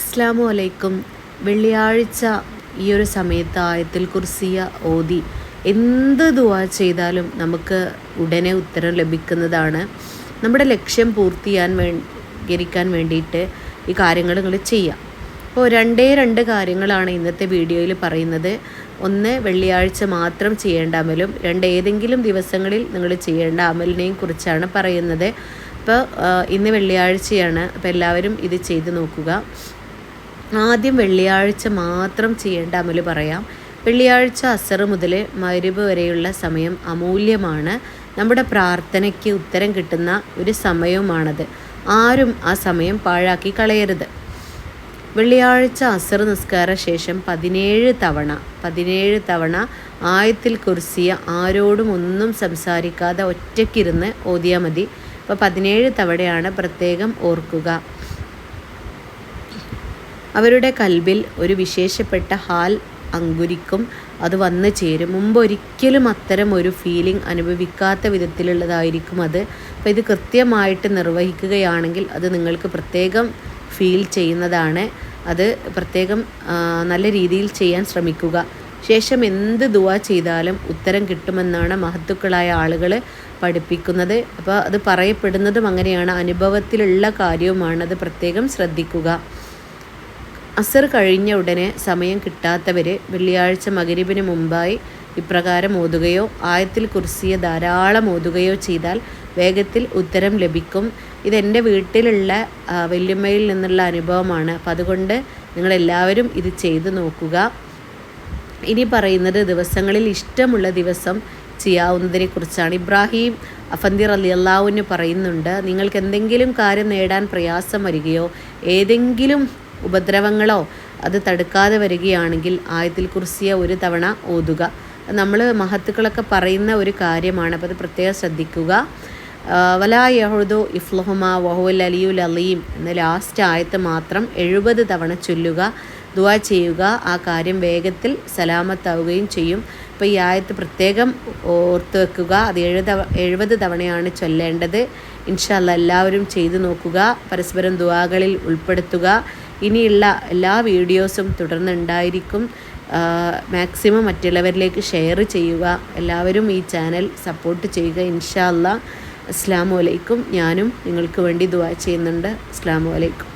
അസ്ലാമു അലൈക്കും. വെള്ളിയാഴ്ച ഈ ഒരു സമയത്ത് ആയത്തിൽ കുർസിയ ഓതി എന്ത് ദുവാ ചെയ്താലും നമുക്ക് ഉടനെ ഉത്തരം ലഭിക്കുന്നതാണ്. നമ്മുടെ ലക്ഷ്യം പൂർത്തിയാൻ വേണ്ടിയിരിക്കാൻ വേണ്ടിയിട്ട് ഈ കാര്യങ്ങൾ നിങ്ങൾ ചെയ്യാം. അപ്പോൾ രണ്ടേ രണ്ട് കാര്യങ്ങളാണ് ഇന്നത്തെ വീഡിയോയിൽ പറയുന്നത്. ഒന്ന് വെള്ളിയാഴ്ച മാത്രം ചെയ്യേണ്ട അമലും. രണ്ട് ഏതെങ്കിലും ദിവസങ്ങളിൽ നിങ്ങൾ ചെയ്യേണ്ട അമലിനെയും കുറിച്ചാണ് പറയുന്നത്. അപ്പോൾ ഇന്ന് വെള്ളിയാഴ്ചയാണ്. അപ്പോൾ എല്ലാവരും ഇത് ചെയ്ത് നോക്കുക. ആദ്യം വെള്ളിയാഴ്ച മാത്രം ചെയ്യേണ്ട അമൽ പറയാം. വെള്ളിയാഴ്ച അസർ മുതൽ മരുവ് വരെയുള്ള സമയം അമൂല്യമാണ്. നമ്മുടെ പ്രാർത്ഥനയ്ക്ക് ഉത്തരം കിട്ടുന്ന ഒരു സമയവുമാണത്. ആരും ആ സമയം പാഴാക്കി കളയരുത്. വെള്ളിയാഴ്ച അസർ നിസ്കാര ശേഷം പതിനേഴ് തവണ പതിനേഴ് തവണ ആയത്തിൽ കുറിസിയ ആരോടും ഒന്നും സംസാരിക്കാതെ ഒറ്റയ്ക്കിരുന്ന് ഓതിയാൽ മതി. അപ്പോൾ പതിനേഴ് തവണയാണ് പ്രത്യേകം ഓർക്കുക. അവരുടെ കൽബിൽ ഒരു വിശേഷപ്പെട്ട ഹാൽ അങ്കുരിക്കും. അത് വന്നു ചേരും. മുമ്പ് ഒരിക്കലും അത്തരം ഒരു ഫീലിംഗ് അനുഭവിക്കാത്ത വിധത്തിലുള്ളതായിരിക്കും അത്. അപ്പോൾ ഇത് കൃത്യമായിട്ട് നിർവഹിക്കുകയാണെങ്കിൽ അത് നിങ്ങൾക്ക് പ്രത്യേകം ഫീൽ ചെയ്യുന്നതാണ്. അത് പ്രത്യേകം നല്ല രീതിയിൽ ചെയ്യാൻ ശ്രമിക്കുക. ശേഷം എന്ത് ദുവ ചെയ്താലും ഉത്തരം കിട്ടുമെന്നാണ് മഹത്തുക്കളായ ആളുകൾ പഠിപ്പിക്കുന്നത്. അപ്പോൾ അത് പറയപ്പെടുന്നതും അങ്ങനെയാണ്. അനുഭവത്തിലുള്ള കാര്യവുമാണ് അത് പ്രത്യേകം ശ്രദ്ധിക്കുക. അസർ കഴിഞ്ഞ ഉടനെ സമയം കിട്ടാത്തവർ വെള്ളിയാഴ്ച മകരിബിന് മുമ്പായി ഇപ്രകാരം ഓതുകയോ ആയത്തിൽ കുറിസിയ ധാരാളം ഓതുകയോ ചെയ്താൽ വേഗത്തിൽ ഉത്തരം ലഭിക്കും. ഇതെന്റെ വീട്ടിലുള്ള വല്യമ്മയിൽ നിന്നുള്ള അനുഭവമാണ്. അപ്പം അതുകൊണ്ട് നിങ്ങളെല്ലാവരും ഇത് ചെയ്തു നോക്കുക. ഇനി പറയുന്നത് ദിവസങ്ങളിൽ ഇഷ്ടമുള്ള ദിവസം ചെയ്യാവുന്നതിനെ കുറിച്ചാണ്. ഇബ്രാഹിം അഫന്തിർ അലി അള്ളാഹുവിന് പറയുന്നുണ്ട് നിങ്ങൾക്ക് എന്തെങ്കിലും കാര്യം നേടാൻ പ്രയാസം വരികയോ ഏതെങ്കിലും ഉപദ്രവങ്ങളോ അത് തടുക്കാതെ വരികയാണെങ്കിൽ ആയത്തിൽ കുറിസിയ ഒരു തവണ ഓതുക. നമ്മൾ മഹത്തുക്കളൊക്കെ പറയുന്ന ഒരു കാര്യമാണ്. അപ്പോൾ അത് പ്രത്യേകം ശ്രദ്ധിക്കുക. വലാ യഹുദു ഇഫ്ലഹുമ വഹുൽ അലിയുൽ അലീം എന്ന ലാസ്റ്റ് ആയത്ത് മാത്രം എഴുപത് തവണ ചൊല്ലുക ദുവാ ചെയ്യുക ആ കാര്യം വേഗത്തിൽ സലാമത്താവുകയും ചെയ്യും. അപ്പോൾ ഈ ആയത്ത് പ്രത്യേകം ഓർത്ത് വെക്കുക. അത് എഴുത എഴുപത് തവണയാണ് ചൊല്ലേണ്ടത്. ഇൻഷല്ല എല്ലാവരും ചെയ്തു നോക്കുക. പരസ്പരം ദുവാകളിൽ ഉൾപ്പെടുത്തുക. ഇനിയുള്ള എല്ലാ വീഡിയോസും തുടർന്നുണ്ടായിരിക്കും. മാക്സിമം മറ്റുള്ളവരിലേക്ക് ഷെയർ ചെയ്യുക. എല്ലാവരും ഈ ചാനൽ സപ്പോർട്ട് ചെയ്യുക. ഇൻഷാല്ല അസ്ലാമലൈക്കും ഞാനും നിങ്ങൾക്ക് വേണ്ടി ദുവാ ചെയ്യുന്നുണ്ട്. അസ്സാം വലൈക്കും